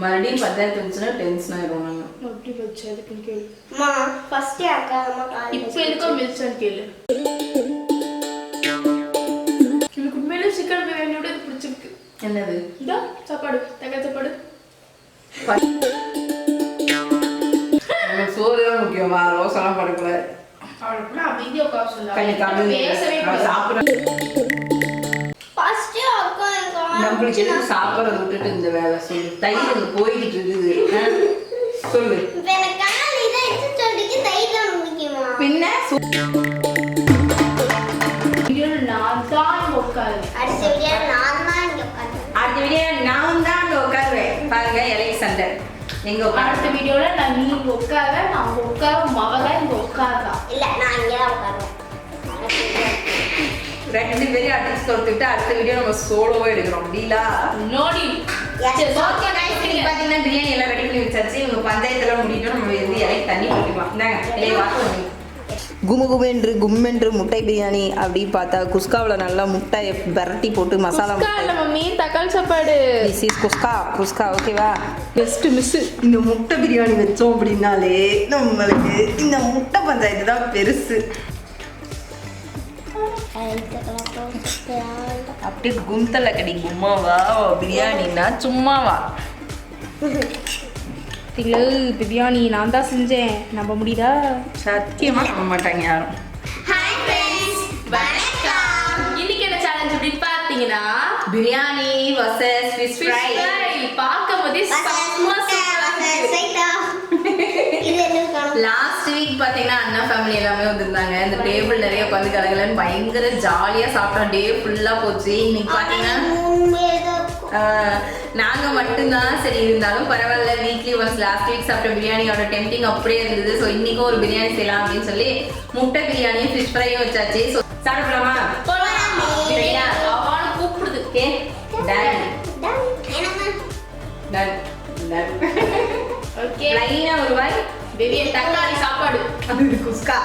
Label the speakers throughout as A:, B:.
A: மறுபடியும் பஞ்சாயத்து வந்துச்சுன்னா டென்ஷன் ஆயிரும் நாங்கள்
B: அப்படி வச்சு அதுக்குன்னு கேளு.
C: அம்மா ஃபர்ஸ்டே அக்கா அம்மா கால்
B: இப்போ எதுக்கோ மில்ச்சான்னு கேளு. எனக்கு உண்மையிலே சிக்கன் பிரியாணியோட இது பிடிச்சிருக்கு.
A: என்னது?
B: இதோ சாப்பாடு தக்காளி சாப்பாடு.
A: சோறு தான் முக்கியமா ரோசெல்லாம் படக்கூடாது
B: அவளுக்கு அமைதியா உட்கார
A: கை
B: சொல்லாங்க பேசவே கூடாது.
A: நம்மளுக்கு எதுக்கு சாப்பிட்றத விட்டுட்டு இந்த வேலை சொல்லு? தயிர் அங்க போய்கிட்டு இருக்குது? சொல்லு. பின்ன
C: அடுத்த வீடியோ நான் தான் இங்க உட்காந்து
A: அடுத்த வீடியோ நான் தான் அங்க உட்காருவேன். பாருங்க இலைக்கு சண்டை. எங்க
B: அடுத்த வீடியோல நான் நீ இங்க உட்கார நான் உட்கார மவதா இங்க உட்காரா
C: இல்ல நான் இங்கே தான் உட்காருவேன்.
A: ரெண்டு பேரையும் அடிச்சு தொடுத்துட்டு அடுத்த வீடியோ நம்ம சோலோவா எடுக்கிறோம். டீலா
B: நோடி
A: பாத்தீங்கன்னா பிரியாணி எல்லாம் ரெடி பண்ணி வச்சாச்சு. இவங்க பஞ்சாயத்தெல்லாம் முடிட்டோம் நம்ம வந்து இலைக்கு தண்ணி இந்தாங்க இலையை வாசம் குமுகுமென்று கும்மென்று முட்டை பிரியாணி அப்படி பார்த்தா குஸ்காவில் நல்லா முட்டையை பரட்டி போட்டு மசாலா
B: மம்மி தக்காளி சாப்பாடு.
A: திஸ் இஸ் குஸ்கா. குஸ்கா ஓகேவா
B: பெஸ்ட் மிஸ்
A: இந்த முட்டை பிரியாணி வச்சோம் அப்படின்னாலே நம்மளுக்கு இந்த முட்டை பஞ்சாயத்து தான் பெருசு. அப்படியே குந்தல கடி கும்மாவா? பிரியாணின்னா சும்மாவா?
B: இல்ல பிரியாணி நான் தான் செஞ்சேன். நம்ப முடியுதா?
A: சத்தியமா நம்ப மாட்டாங்க யாரும்.
C: ஹாய் ஃப்ரெண்ட்ஸ் வணக்கம்.
B: இன்னைக்கு என்ன சேலஞ்ச் அப்படின்னு பாத்தீங்கன்னா
A: பிரியாணி வர்சஸ் ஃபிஷ் ஃப்ரை.
B: பார்க்கும் போதே
A: லாஸ்ட் வீக் பாத்தீங்கன்னா அண்ணா ஃபேமிலி எல்லாமே வந்திருந்தாங்க. இந்த டேபிள் நிறைய உட்காந்து கலகலன்னு பயங்கர ஜாலியா சாப்பிட்டோம். டே ஃபுல்லா போச்சு. இன்னைக்கு பாத்தீங்கன்னா ஆஹ், நாங்க மட்டும்தான் சரி இருந்தாலும் பரவாயில்ல. வீக்லி ஒன்ஸ் லாஸ்ட் வீக் சாப்பிட்ட பிரியாணியோட டெம்டிங் அப்படியே இருந்தது. ஸோ இன்னைக்கும் ஒரு பிரியாணி செய்யலாம் அப்படின்னு சொல்லி முட்டை பிரியாணியும் ஃபிஷ் ஃப்ரையும் வச்சாச்சு. ஸோ சாப்பிடலாமா?
B: கூப்பிடுது.
A: ஓகே டன்
C: எனக்கு
A: டன் டன்
B: ஓகே
A: லைனா ஒரு வாய்.
B: பிரியாணி தக்காளி சாப்பாடு.
A: அது குஸ்கா.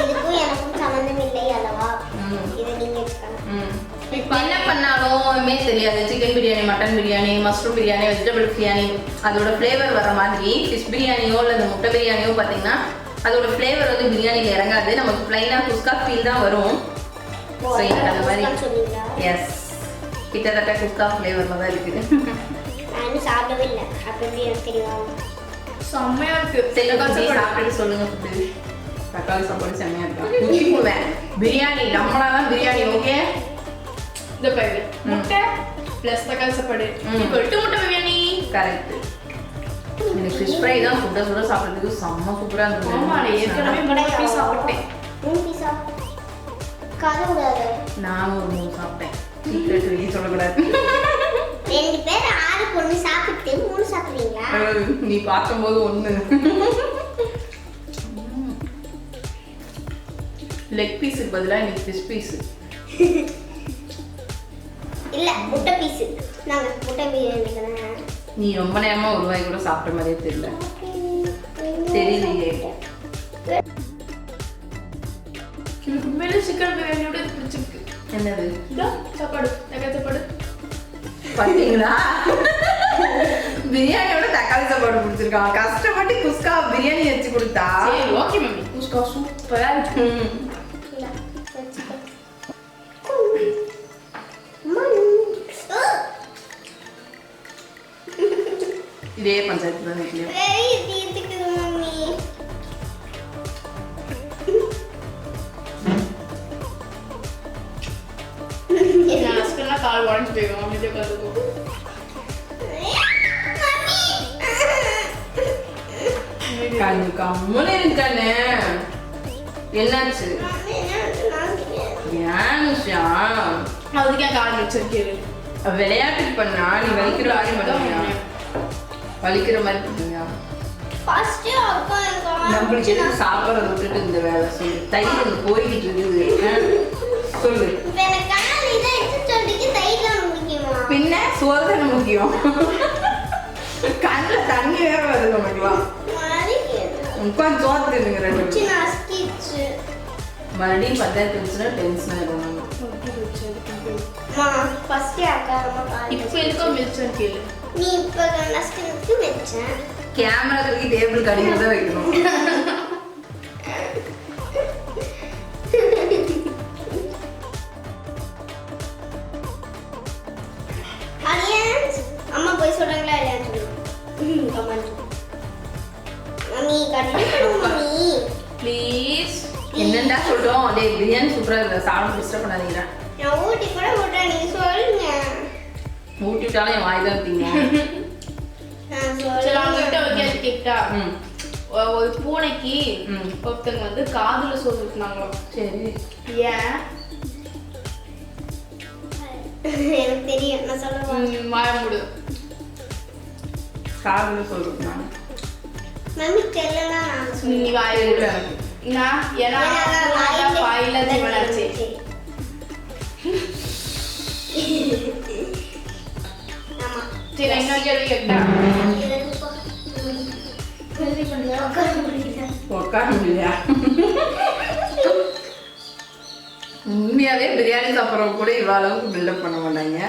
C: இதுக்கும் எனக்கும் சம்மந்தம் இல்லை அல்லவா. இதை நீங்க.
A: இப்ப என்ன பண்ணாலுமே தெரியாது chicken biryani mutton biryani mushroom biryani vegetable biryani அதோட ஃப்ளேவர் வர மாதிரி ஃபிஷ் பிரியாணியோ இல்லை இந்த முட்டை பிரியாணியோ பார்த்தீங்கன்னா அதோட ஃப்ளேவர் வந்து பிரியாணியில் இறங்காது. நமக்கு பிளைனாக குஸ்கா ஃபீல் தான் வரும். எனக்கு அந்த மாதிரி.
C: சொன்னீங்களா?
A: எஸ் கிட்டத்தட்ட குஸ்கா ஃப்ளேவரில் தான் இருக்குது
C: சாப்பிடவே இல்லை. அப்படி தெரியுமா?
B: செம்மையா இருக்கு.
A: சாப்பிட்டு சொல்லுங்க தக்காளி சாப்பாடு செம்மையாக இருக்கா. போடுவேன் பிரியாணி நம்மளா தான் பிரியாணி ஓகே?
B: இந்த பாரு முட்டை பிளஸ் தக்காளி சாப்பாடு. எட்டு முட்டை பிரியாணி.
A: கரெக்ட் எனக்கு ஃபிஷ் ஃப்ரை தான் சுட சுட சாப்பிட்றதுக்கு செம்ம சூப்பராக இருந்தது.
B: ஆமா நான் ஏற்கனவே மூணு பீஸ் சாப்பிட்டேன்.
C: மூணு பீஸா கதை விடாது
A: நானும் ஒரு மூணு சாப்பிட்டேன். சீக்கிரட் வெளியே சொல்லக்கூடாது.
C: ரெண்டு பேர் ஆறு பொண்ணு சாப்பிட்டு மூணு சாப்பிடுறீங்களா?
A: நீ பார்க்கும்போது ஒன்று லெக் பீஸுக்கு பதிலாக இன்னைக்கு ஃபிஷ் பீஸு
C: இல்ல முட்டை பீஸ் நாங்க முட்டை பிரியாணி
A: நீ ரொம்ப நேரமாக ஒரு வாய் கூட சாப்பிட்ட மாதிரியே தெரியல. தெரியலையே.
B: எனக்கு உண்மையிலே சிக்கன் பிரியாணியோட பிடிச்சிருக்கு.
A: என்னது? பார்த்தீங்களா பிரியாணியோட தக்காளி சாப்பாடு பிடிச்சிருக்கான் கஷ்டப்பட்டு குஸ்கா பிரியாணி வச்சு கொடுத்தா.
B: ஓகே மம்மி குஸ்கா சூப்பரா இருக்கு.
A: இதே பஞ்சாயத்து தான் வீட்லயும் கண்ணு கம்முன்னு இருக்கானே என்னாச்சு
C: மம்மி, என்ன நான் கேட்டேன்.
A: ஏன் விஷயா
B: அதுக்கு ஏன் கால் வச்சிருக்கேன்
A: விளையாட்டுக்கு பண்ணா நீ வலிக்கிற மாதிரி பண்ணுவியா? வலிக்கிற மாதிரி பண்ணுவியா? நம்மளுக்கு எதுக்கு சாப்பிட்றத விட்டுட்டு இந்த வேலை சொல்லு தயிர் போய்கிட்டு இருக்குது? சொல்லு. பின்ன சோறு தானே முக்கியம். கண்ணில் தண்ணி வேற வருது நமக்குலாம் உட்காந்து சோறு தின்னுங்க ரெண்டு மறுபடியும் பஞ்சாயத்து இருந்துச்சுன்னா டென்ஷன் ஆயிடும்
B: இப்போ எதுக்கோ மில்ச்சன் கேளு.
C: நீ இப்ப
A: கேமரா தூக்கி டேபிள் தான் வைக்கணும்.
C: போய் சொல்றாங்களா இல்லையான்னு சொல்லுங்க கமெண்ட் மம்மி கண்டிப்பா மம்மி.
B: ப்ளீஸ்
A: என்னண்டா சொல்றோம்? டேய் பிரியாணி சூப்பரா இருக்கு சாப்பிட டிஸ்டர்ப் பண்ணாதீங்க.
C: நான் ஊட்டி கூட விட்றேன் நீங்க சொல்லுங்க.
A: ஊட்டி விட்டாலும் என் வாய் தான்
B: அவங்ககிட்ட
C: சொல்லுங்க.
B: வைக்க கேட்டா ஒரு பூனைக்கு. ஒருத்தங்க வந்து காதுல சோறு
A: சரி.
B: ஏன்?
C: எனக்கு தெரியும் நான் சொல்லுவேன்
B: ம், வாய மூடு.
A: காதுல சொல்றேன்
C: மம்மி தெரியலனா நான்
B: நீ
C: சொல்லுவேன்
B: வாய மூடு நான் ஏன்னா பூனை வாயில
C: ஆமா
B: சரி இன்னொரு கேள்வி கேட்டா.
C: உட்கார முடியல.
A: உண்மையாவே பிரியாணி சாப்பிட்றவங்க கூட இவ்வளோ அளவுக்கு பில்டப் பண்ண மாட்டாங்க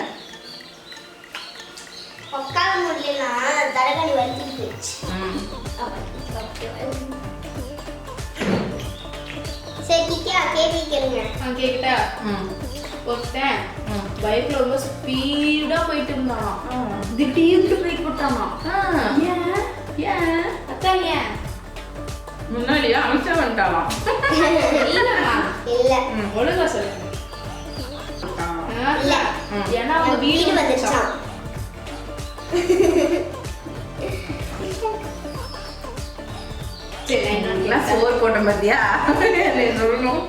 C: சரி கிக்கியா கேள்வி கேளுங்க.
B: நான் கேட்டா
A: ம்.
B: ஒருத்தன் பைக்ல ரொம்ப ஸ்பீடா போயிட்டு இருந்தானா.
A: ஆ.
B: திடீர்னு பிரேக் போட்டானா.
A: ஆ.
B: ஏன்?
A: ஏன்?
B: அதான் ஏன்?
A: முன்னாடியா அமிச்சா வந்துட்டாலாம்
B: இல்லம்மா.
C: இல்ல.
A: ம்.
B: ஒழுங்கா சொல்லுங்க
A: ஆ.
B: ஆ,
C: இல்ல.
B: ம். ஏன்னா அவங்க வீடு
C: வீடு
B: வந்துச்சான் கேட்டா
A: சோறு போட்ட பார்த்தியா சொல்லணும்?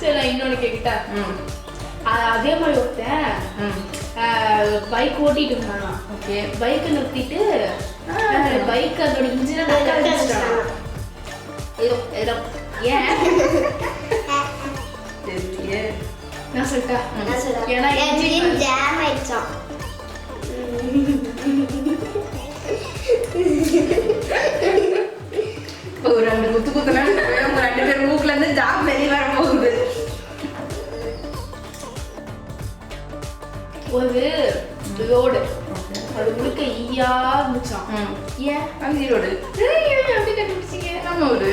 B: சரி நான் இன்னொன்னு கேட்டா அதே மாதிரி ஒருத்தன் பைக் ஓட்டிட்டு இருந்தானா.
A: ஓகே.
B: பைக்கை நிறுத்திட்டு. பைக் அதோட இன்ஜினை ஏன்? நான் சொல்லிட்டா
C: நான் சொல்றேன்.
B: ஏன்னா
C: என்
B: engine
C: dream
A: ஒரு ரெண்டு குத்து குத்துனா உங்க ரெண்டு பேர் மூக்குல இருந்து ஜாம் வெளியே வர போகுது.
B: ஒரு ரோடு. அது முழுக்க ஈயா இருந்துச்சான் ஏன்? ஏய், ஏன் அப்படி கண்டுபிடிச்சீங்க.
A: நம்ம ஒரு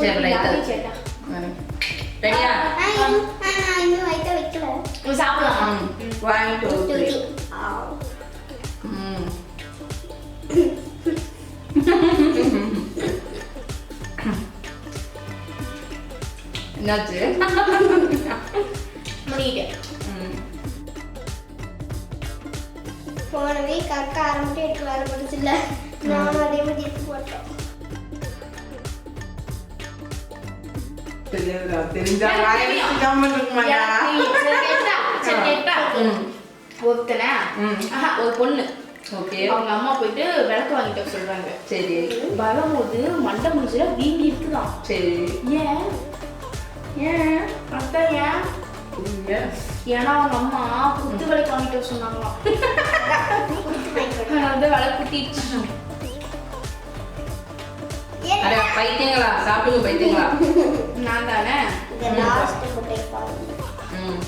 C: எனக்கு
A: ரெடியா
B: சாப்பிடலாமா
A: ஒன் டூ த்ரீ என்னாச்சு
B: முடிக்கிட்டேன்
A: ம்
C: போன week அக்கா அரை முட்டை எடுத்து வர முடிஞ்சில்ல. நானும் அதே மாதிரி எடுத்து போட்டேன்.
A: தெரிஞ்சா வச்சுக்காம இருக்க
B: ஒருத்தனை ஒரு பொண்ணு
A: ஓகே
B: அவங்க அம்மா போயிட்டு விளக்கு வாங்கிட்டு சொல்றாங்க
A: சரி
B: வரும்போது மண்டை முடிஞ்சுல வீங்கி இருக்குதான்
A: சரி
B: ஏன்
A: ஏன் புரியல.
B: ஏன்னா அவங்க அம்மா குத்து விளக்கு வாங்கிட்டு சொன்னாங்களாம் வந்து விளக்கு குத்திடுச்சு
A: பைத்தியங்களா சாப்பிடுங்க பைத்தியங்களா
B: நான் தானே
C: பாருங்க.
A: ம்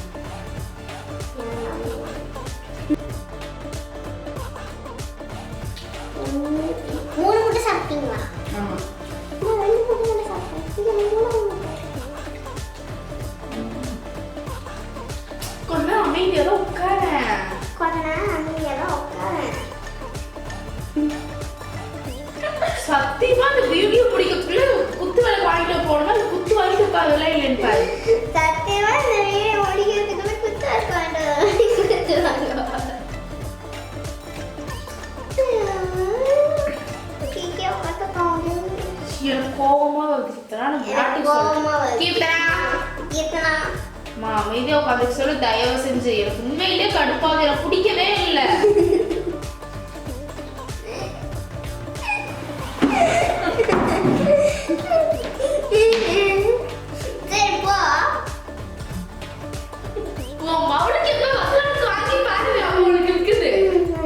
B: அமைதியா உட்காந்து சொல்லு தயவு செஞ்சு. எனக்கு உண்மையிலே கடுப்பாக எனக்கு பிடிக்கவே இல்லை.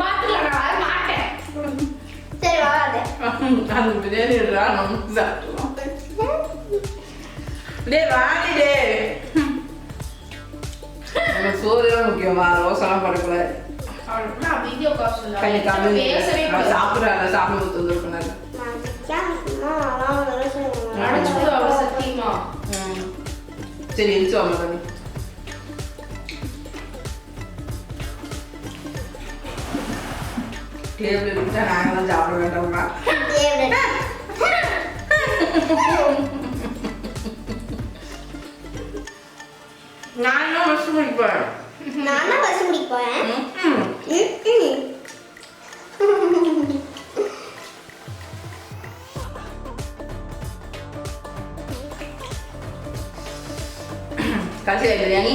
B: வாங்கி
A: அந்த பிரியாணி நம்ம சாப்பிடலாம் வாடி டேய். நம்ம சோறு தான் முக்கியமா ரோசெல்லாம் படக்கூடாது சாப்பிட்றாங்க சாப்பிட
B: சத்தியமா
A: சரி எரிச்சு வாங்க தம்பி டேபிள் விட்டா நாங்களாம் சாப்பிட வேண்டாம்மா நான் என்ன வச்சு முடிப்பேன்
C: நானும் பஸ் முடிப்பேன்
A: கடைசியில் பிரியாணி.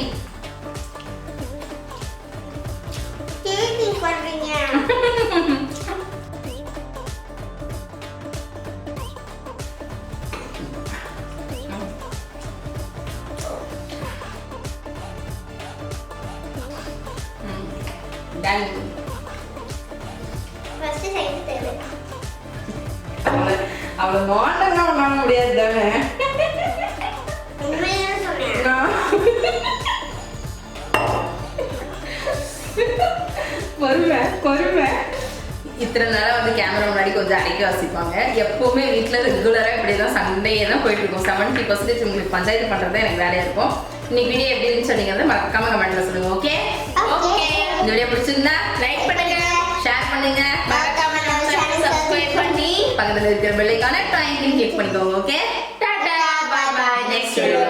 A: டன்
C: தேவை
A: அவளை நோண்டெல்லாம் பண்ண முடியாது தானே? பொறுமை இத்தனை நேரம் வந்து கேமரா முன்னாடி கொஞ்சம் அடக்கி வாசிப்பாங்க. எப்போவுமே வீட்டில் ரெகுலராக இப்படி தான் சண்டையே தான் போயிட்டு இருக்கும் செவன்ட்டி பர்சன்டேஜ் உங்களுக்கு பஞ்சாயத்து பண்ணுறது எனக்கு வேலையாக இருக்கும். இன்னைக்கு வீடியோ எப்படி இருந்துச்சு சொன்னீங்கன்னா மறக்காம கமெண்ட்ல சொல்லுங்க ஓகே. இந்த வீடியோ பிடிச்சிருந்தா லைக் பண்ணுங்க ஷேர் பண்ணுங்க.
C: மறக்காம
A: சப்ஸ்கிரைப் பண்ணி பக்கத்துல இருக்கிற பெல் ஐகானை டைம் கிளிக் பண்ணிக்கோங்க okay tata bye bye next video